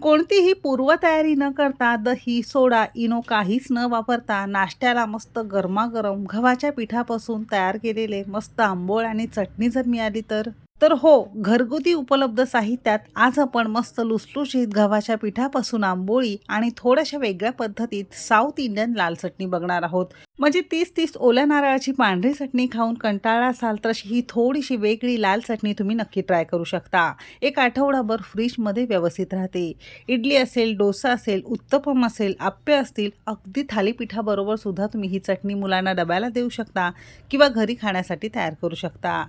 कोणतीही पूर्वतयारी न करता दही सोडा इनो काहीच न वापरता नाश्त्याला मस्त गरमागरम गव्हाच्या पिठापासून तयार केलेले मस्त आंबोळ आणि चटणी जर मिळाली तर? तर हो घरगुती उपलब्ध साहित्यात आज आपण मस्त लुसलुशीत गव्हाच्या पिठापासून आंबोळी आणि थोड्याशा वेगळ्या पद्धतीत साऊथ इंडियन लाल चटणी बघणार आहोत. म्हणजे तीस तीस ओल्या नारळाची पांढरी चटणी खाऊन कंटाळा असाल तर अशी ही थोडीशी वेगळी लाल चटणी तुम्ही नक्की ट्राय करू शकता. एक आठवडाभर फ्रीजमध्ये व्यवस्थित राहते. इडली असेल डोसा असेल उत्तपम असेल आप्पे असतील अगदी थालीपीठाबरोबर सुद्धा तुम्ही ही चटणी मुलांना डब्याला देऊ शकता किंवा घरी खाण्यासाठी तयार करू शकता.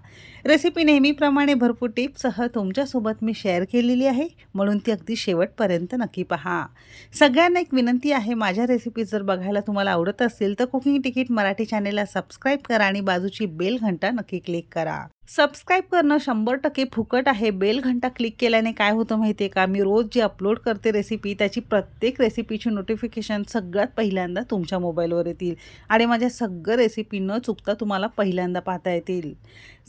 रेसिपी नेहमीप्रमाणे भरपूर टिप्ससह तुमच्यासोबत मी शेअर केलेली आहे. म्हणून ती अगदी शेवटपर्यंत नक्की पहा. सगळ्यांना एक विनंती आहे माझ्या रेसिपीज जर बघायला तुम्हाला आवडत असतील तर कुकिंग तिकीट मराठी चॅनेलला सबस्क्राईब करा आणि बाजूची बेल घंटा नक्की क्लिक करा. सबस्क्राईब करणं शंभर टक्के फुकट आहे. बेल घंटा क्लिक केल्याने काय होतं माहिती आहे का? मी रोज जी अपलोड करते रेसिपी त्याची प्रत्येक रेसिपीची नोटिफिकेशन सगळ्यात पहिल्यांदा तुमच्या मोबाईलवर येतील. आणि माझ्या सगळं रेसिपी न चुकता तुम्हाला पहिल्यांदा पाहता येतील.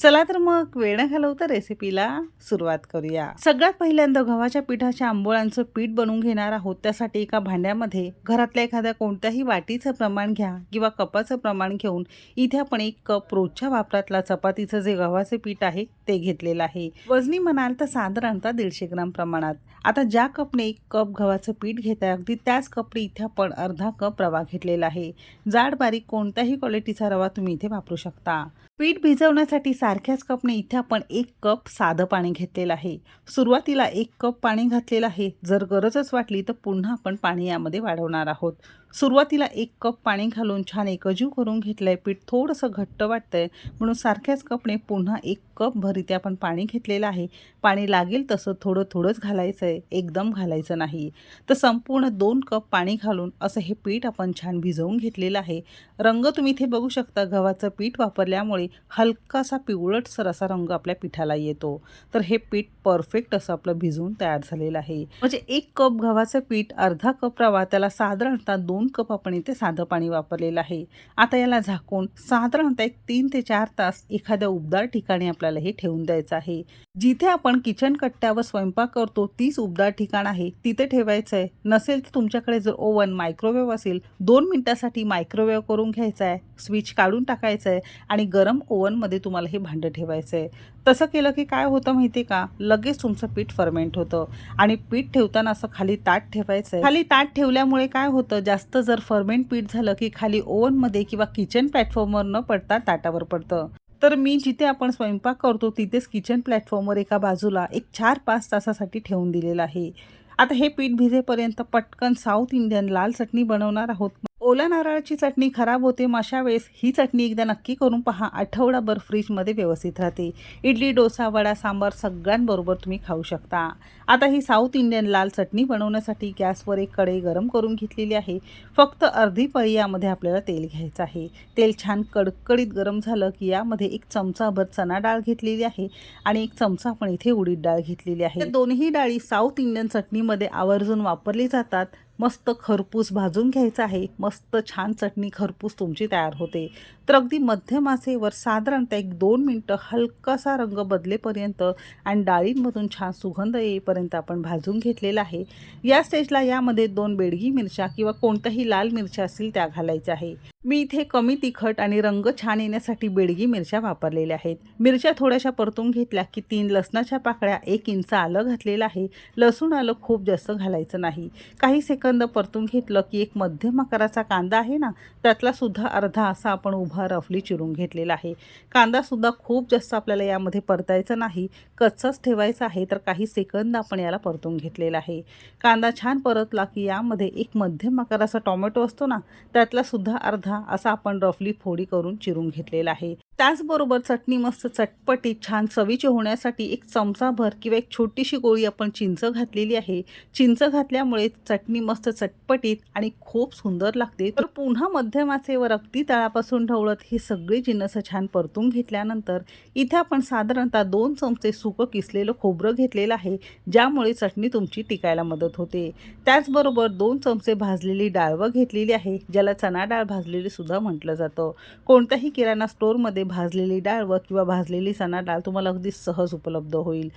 चला तर मग वेळ न घालवता रेसिपीला सुरुवात करूया. सगळ्यात पहिल्यांदा गव्हाच्या पिठाच्या आंबोळ्यांचं पीठ बनवून घेणार आहोत. त्यासाठी एका भांड्यामध्ये घरातल्या एखाद्या कोणत्याही वाटीचं प्रमाण घ्या किंवा कपाचं प्रमाण घेऊन इथे आपण एक कप रोजच्या वापरातला चपातीचं जे गव्हा गव्हाचे पीठ आहे ते घेतलेलं आहे. वजनी म्हणाल तर साधारणतः दीडशे ग्राम प्रमाणात. आता ज्या कपने एक कप गव्हाचं पीठ घेत आहे अगदी त्याच कपने इथे आपण अर्धा कप रवा घेतलेला आहे. जाड बारीक कोणत्याही क्वालिटीचा रवा तुम्ही इथे वापरू शकता. पीठ भिजवण्यासाठी सारख्याच कपने इथे आपण एक कप साधं पाणी घेतलेलं आहे. सुरुवातीला एक कप पाणी घातलेलं आहे. जर गरजच वाटली तर पुन्हा आपण पाणी यामध्ये वाढवणार आहोत. सुरुवातीला एक कप पाणी घालून छान एकजीव करून घेतलं आहे पीठ थोडंसं घट्ट वाटतंय म्हणून सारख्याच कपने पुन्हा एक कप भर इथे आपण पाणी घेतलेलं आहे. पाणी लागेल तसं थोडं थोडंच घालायचं आहे एकदम घालायचं नाही. तर संपूर्ण दोन कप पाणी घालून असं हे पीठ आपण छान भिजवून घेतलेलं आहे. रंग तुम्ही इथे बघू शकता. गव्हाचं पीठ वापरल्यामुळे हलकासा पिवळटसर असा रंग आपल्या पिठाला येतो. तर हे पीठ परफेक्ट असं आपलं भिजवून तयार झालेलं आहे. म्हणजे एक कप गव्हाचं पीठ अर्धा कप रवा त्याला साधारणतः दोन कप आपण इथे साधं पाणी वापरलेलं आहे. आता याला झाकून साधारणतः एक तीन ते चार तास एखाद्या उबदार ठिकाणी आपल्या आपल्यालाही ठेवून द्यायचं आहे. जिथे आपण किचन कट्ट्यावर स्वयंपाक करतो तीच उबदार ठिकाण आहे. तिथे ठेवायचं आहे नसेल तर तुमच्याकडे जर ओव्हन मायक्रोवेव्ह असेल दोन मिनिटासाठी मायक्रोवेव्ह करून घ्यायचा आहे स्विच काढून टाकायचं आहे आणि गरम ओव्हनमध्ये तुम्हाला हे भांडं ठेवायचं आहे तसं केलं की काय होतं माहिती का? लगेच तुमचं पीठ फर्मेंट होतं. आणि पीठ ठेवताना असं खाली ताट ठेवायचं आहे खाली ताट ठेवल्यामुळे काय होतं? जास्त जर फर्मेंट पीठ झालं की खाली ओव्हनमध्ये किंवा किचन प्लॅटफॉर्मवर न पडता ताटावर पडतं. तर मी जिथे आपण स्वयंपाक करतो तिथेच किचन प्लॅटफॉर्मवर एका बाजूला एक चार पाच तासासाठी ठेवून दिलेलं आहे. आता हे पीठ भिजेपर्यंत पटकन साऊथ इंडियन लाल चटणी बनवणार आहोत. ओल्या नारळाची चटणी खराब होते मग अशा वेळेस ही चटणी एकदा नक्की करून पहा. आठवडाभर फ्रीजमध्ये व्यवस्थित राहते. इडली डोसा वडा सांबार सगळ्यांबरोबर तुम्ही खाऊ शकता. आता ही साऊथ इंडियन लाल चटणी बनवण्यासाठी गॅसवर एक कढई गरम करून घेतलेली आहे. फक्त अर्धी पळी यामध्ये आपल्याला तेल घ्यायचं आहे. तेल छान कडकडीत गरम झालं की यामध्ये एक चमचाभर चणा डाळ घेतलेली आहे आणि एक चमचा आपण इथे उडीद डाळ घेतलेली आहे. दोन्ही डाळी साऊथ इंडियन चटणीमध्ये आवर्जून वापरली जातात. मस्त खरपूस भाजून घ्यायचं आहे. मस्त छान चटणी खरपूस तुमची तयार होते. तर अगदी मध्यम आसेवर साधारणतः एक दोन मिनटं हलकासा रंग बदलेपर्यंत आणि डाळींमधून छान सुगंध येईपर्यंत आपण भाजून घेतलेला आहे. या स्टेजला यामध्ये दोन बेडगी मिरच्या किंवा कोणत्याही लाल मिरच्या असतील त्या घालायच्या आहे. मी इथे कमी तिखट आणि रंग छान येण्यासाठी बेडगी मिरच्या वापरलेल्या आहेत. मिरच्या थोड्याशा परतून घेतल्या की तीन लसणाच्या पाकळ्या एक इंच आलं घातलेलं आहे. लसूण आलं खूप जास्त घालायचं नाही. काही सेकंद परतून घेतलं की एक मध्यम आकाराचा कांदा आहे ना त्यातला सुद्धा अर्धा असा आपण उभा रफली चिरून घेतलेला आहे. कांदासुद्धा खूप जास्त आपल्याला यामध्ये परतायचा नाही. कच्चाच ठेवायचा आहे तर काही सेकंद आपण याला परतून घेतलेला आहे. कांदा छान परतला की यामध्ये एक मध्यम आकाराचा टोमॅटो असतो ना त्यातलासुद्धा अर्धा असा आपण रफली फोडी करून चिरून घेतलेला आहे. त्याचबरोबर चटणी मस्त चटपटीत छान चवीची होण्यासाठी एक चमचाभर किंवा एक छोटीशी गोळी आपण चिंच घातलेली आहे. चिंच घातल्यामुळे चटणी मस्त चटपटीत आणि खूप सुंदर लागते. तर पुन्हा मध्यमाचेवर अगदी तळापासून ढवळत ही सगळी जिन्नस छान परतून घेतल्यानंतर इथे आपण साधारणतः दोन चमचे सुकं किसलेलं खोबरं घेतलेलं आहे ज्यामुळे चटणी तुमची टिकायला मदत होते. त्याचबरोबर दोन चमचे भाजलेली डाळवं घेतलेली आहे ज्याला चणा डाळ भाजलेली सुद्धा म्हटलं जातं. कोणत्याही किराणा स्टोरमध्ये भाजलेली डाळ व किंवा भाजलेली चणा डाळ तुम्हाला अगदी सहज उपलब्ध होईल.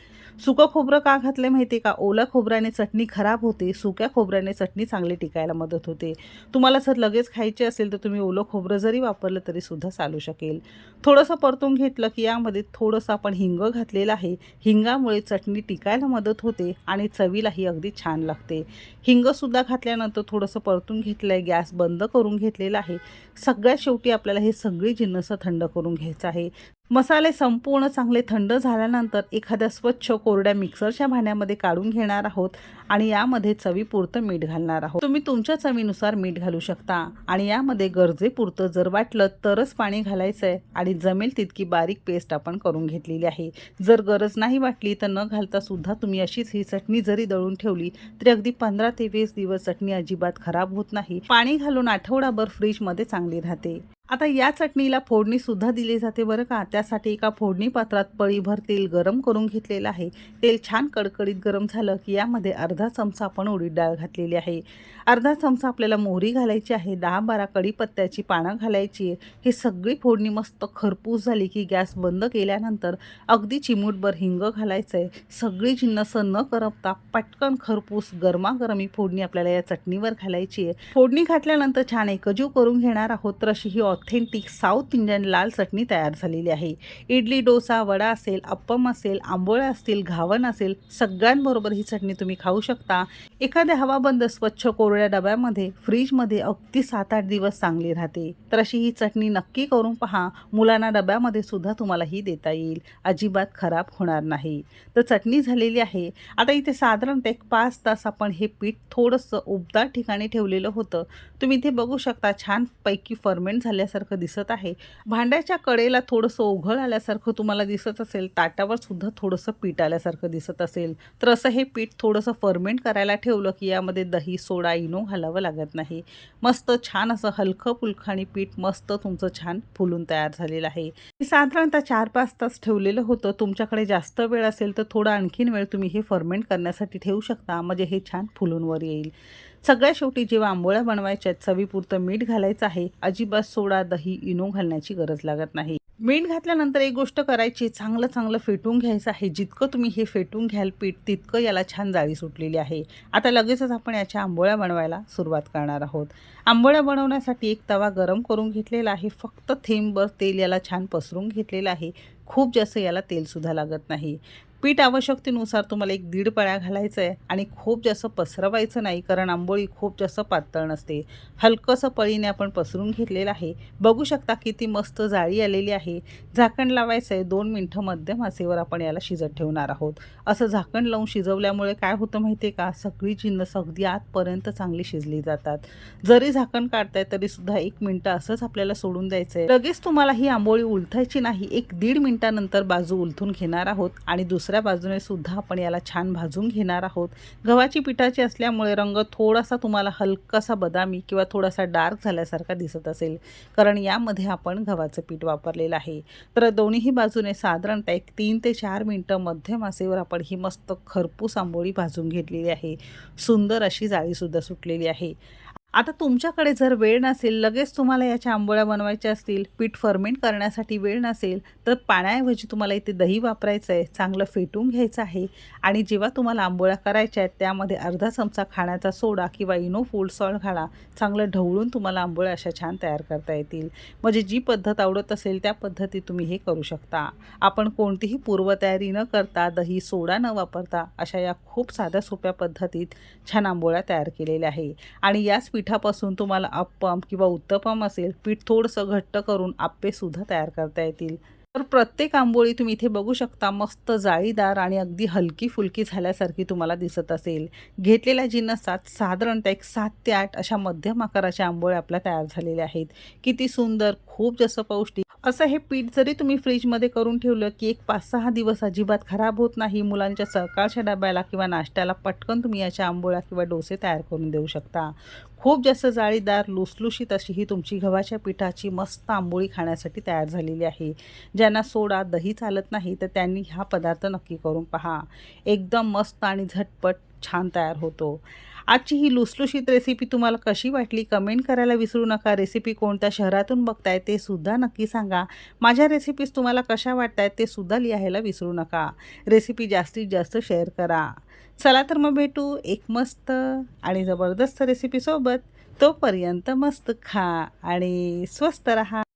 सुकं खोबरं का घातलं माहिती आहे का? ओलं खोबऱ्याने चटणी खराब होते सुक्या खोबऱ्याने चटणी चांगली टिकायला मदत होते. तुम्हाला जर लगेच खायची असेल तर तुम्ही ओलं खोबरं जरी वापरलं तरी सुद्धा चालू शकेल. थोडंसं परतून घेतलं की यामध्ये थोडंसं आपण हिंग घातलेलं आहे. हिंगामुळे चटणी टिकायला मदत होते आणि चवीलाही अगदी छान लागते. हिंगसुद्धा घातल्यानंतर थोडंसं परतून घेतलं आहे गॅस बंद करून घेतलेला आहे. सगळ्यात शेवटी आपल्याला हे सगळी जिन्नसं थंड करून घ्यायचं आहे. मसाले संपूर्ण चांगले थंड झाल्यानंतर एखाद्या स्वच्छ कोरड्या मिक्सरच्या भांड्यामध्ये काढून घेणार आहोत आणि यामध्ये चवीपुरतं मीठ घालणार आहोत. तुम्ही तुमच्या चवीनुसार मीठ घालू शकता. आणि यामध्ये गरजेपुरतं जर वाटलं तरच पाणी घालायचं आहे आणि जमेल तितकी बारीक पेस्ट आपण करून घेतलेली आहे. जर गरज नाही वाटली तर न घालता सुद्धा तुम्ही अशीच ही चटणी जरी दळून ठेवली तरी अगदी पंधरा ते वीस दिवस चटणी अजिबात खराब होत नाही. पाणी घालून आठवडाभर फ्रीजमध्ये चांगली राहते. आता या चटणीला फोडणीसुद्धा दिली जाते बरं का? त्यासाठी एका फोडणी पात्रात पळीभर तेल गरम करून घेतलेलं आहे. तेल छान कडकडीत गरम झालं की यामध्ये अर्धा चमचा आपण उडीद डाळ घातलेली आहे. अर्धा चमचा आपल्याला मोहरी घालायची आहे दहा बारा कढीपत्त्याची पानं घालायची आहे. ही सगळी फोडणी मस्त खरपूस झाली की गॅस बंद केल्यानंतर अगदी चिमूटभर हिंग घालायचं आहे सगळी जिन्नसं न करपता पटकन खरपूस गरमागरमी फोडणी आपल्याला या चटणीवर घालायची आहे. फोडणी घातल्यानंतर छान एकजीव करून घेणार आहोत तर अशी ही ऑथेंटिक साऊथ इंडियन लाल चटणी तयार झालेली आहे. इडली डोसा वडा असेल अप्पम असेल आंबोळ्या असतील घावण असेल सगळ्यांबरोबर ही चटणी तुम्ही खाऊ शकता. एखाद्या हवाबंद स्वच्छ कोरड्या डब्यामध्ये फ्रीजमध्ये अगदी सात आठ दिवस चांगली राहते. तर अशी ही चटणी नक्की करून पहा. मुलांना डब्यामध्ये सुद्धा तुम्हाला ही देता येईल. अजिबात खराब होणार नाही. तर चटणी झालेली आहे. आता इथे साधारणतः एक पाच तास आपण हे पीठ थोडंसं उबदार ठिकाणी ठेवलेलं होतं. तुम्ही इथे बघू शकता छानपैकी फर्मेंट आल्यासारखं दिसत आहे. भांड्याच्या कडेला थोडंसं ओघळ आल्यासारखं तुम्हाला दिसत असेल ताटावर सुद्धा थोडंसं पीठ आल्यासारखं दिसत असेल. तर असं हे पीठ थोडंसं फर्मेंट करायला ठेवलं की यामध्ये दही सोडा इनो घालावं लागत नाही. मस्त छान असं हलकं फुलकं आणि पीठ मस्त तुमचं छान फुलून तयार झालेलं आहे. मी साधारणतः चार पाच तास ठेवलेलं होतं. तुमच्याकडे जास्त वेळ असेल तर थोडा आणखीन वेळ तुम्ही हे फर्मेंट करण्यासाठी ठेवू शकता. म्हणजे हे छान फुलून वर येईल. सगळ्यात शेवटी जेव्हा आंबोळ्या बनवायच्या चवीपुरतं मीठ घालायचं आहे अजिबात सोडा दही इनो घालण्याची गरज लागत नाही. मीठ घातल्यानंतर एक गोष्ट करायची चांगलं चांगलं फेटून घ्यायचं आहे. जितकं तुम्ही हे फेटून घ्याल पीठ तितकं याला छान जाळी सुटलेली आहे. आता लगेचच आपण याच्या आंबोळ्या बनवायला सुरुवात करणार आहोत. आंबोळ्या बनवण्यासाठी एक तवा गरम करून घेतलेला आहे. फक्त थेंबभर तेल याला छान पसरून घेतलेलं आहे. खूप जास्त याला तेलसुद्धा लागत नाही. पीठ आवश्यकतेनुसार तुम्हाला एक दीड पळ्या घालायचं आहे आणि खूप जास्त पसरवायचं नाही कारण आंबोळी खूप जास्त पातळ नसते. हलकंसं पळीने आपण पसरून घेतलेलं आहे. बघू शकता किती मस्त जाळी आलेली आहे. झाकण लावायचं आहे. दोन मिनटं मध्यम आसेवर आपण याला शिजत ठेवणार आहोत. असं झाकण लावून शिजवल्यामुळे काय होतं माहिती आहे का? सगळी जिन्नस अगदी आतपर्यंत चांगली शिजली जातात. जरी झाकण काढताय तरी सुद्धा एक मिनटं असंच आपल्याला सोडून द्यायचं आहे लगेच तुम्हाला ही आंबोळी उलथायची नाही. एक दीड मिनटानंतर बाजू उलथून घेणार आहोत आणि दुसऱ्या बाजूने सुद्धा आपण याला छान भाजून घेणार आहोत. गव्हाची पिठाची असल्यामुळे रंग थोडासा तुम्हाला हलकासा बदामी किंवा थोडासा डार्क झाल्यासारखा दिसत असेल. कारण यामध्ये आपण गव्हाचं पीठ वापरलेलं आहे. तर दोन्हीही बाजूने साधारणतः एक तीन ते चार मिनटं मध्यम आसेवर आपण ही मस्त खरपूस आंबोळी भाजून घेतलेली आहे. सुंदर अशी जाळीसुद्धा सुटलेली आहे. आता तुमच्याकडे जर वेळ नसेल लगेच तुम्हाला याच्या आंबोळ्या बनवायच्या असतील पीठ फर्मेंट करण्यासाठी वेळ नसेल तर पाण्याऐवजी तुम्हाला इथे दही वापरायचं आहे चांगलं फेटून घ्यायचं आहे. आणि जेव्हा तुम्हाला आंबोळ्या करायच्या आहेत त्यामध्ये अर्धा चमचा खाण्याचा सोडा किंवा इनो फूड सॉल्ट घाला. चांगलं ढवळून तुम्हाला आंबोळ्या अशा छान तयार करता येतील. म्हणजे जी पद्धत आवडत असेल त्या पद्धतीत तुम्ही हे करू शकता. आपण कोणतीही पूर्वतयारी न करता दही सोडा न वापरता अशा या खूप साध्या सोप्या पद्धतीत छान आंबोळ्या तयार केलेल्या आहे. आणि याच पिठापासून तुम्हाला अप्पम किंवा उत्तपम असेल पीठ थोडंसं घट्ट करून आप्पेसुद्धा तयार करता येतील. तर प्रत्येक आंबोळी तुम्ही इथे बघू शकता मस्त जाळीदार आणि अगदी हलकी फुलकी झाल्यासारखी तुम्हाला दिसत असेल. घेतलेल्या जिन्नसात साधारणतः एक सात ते आठ अशा मध्यम आकाराच्या आंबोळ्या आपल्या तयार झालेल्या आहेत. किती सुंदर खूप जास्त पौष्टिक असं हे पीठ जरी तुम्ही फ्रीजमध्ये करून ठेवलं की एक पाच सहा दिवस अजिबात खराब होत नाही मुलांच्या सकाळच्या डब्याला किंवा नाश्त्याला पटकन तुम्ही याच्या आंबोळ्या किंवा डोसे तयार करून देऊ शकता. खूप जास्त जाळीदार लुसलुशीत अशी ही तुमची गव्हाच्या पिठाची मस्त आंबोळी खाण्यासाठी तयार झालेली आहे. ज्यांना सोडा दही चालत नाही तर त्यांनी हा पदार्थ नक्की करून पहा. एकदम मस्त आणि झटपट छान तयार होतो. आजची ही लुसलुशीत रेसिपी तुम्हाला कशी वाटली? कमेंट करायला विसरू नका. रेसिपी कोणत्या शहरातून बघताय ते सुद्धा नक्की सांगा. माझ्या रेसिपीज तुम्हाला कशा वाटत आहेत ते सुद्धा लिहायला विसरू नका. रेसिपी जास्तीत जास्त शेअर करा. चला तर मग भेटू एक मस्त आणि जबरदस्त रेसिपीसोबत तोपर्यंत मस्त खा आणि स्वस्त रहा.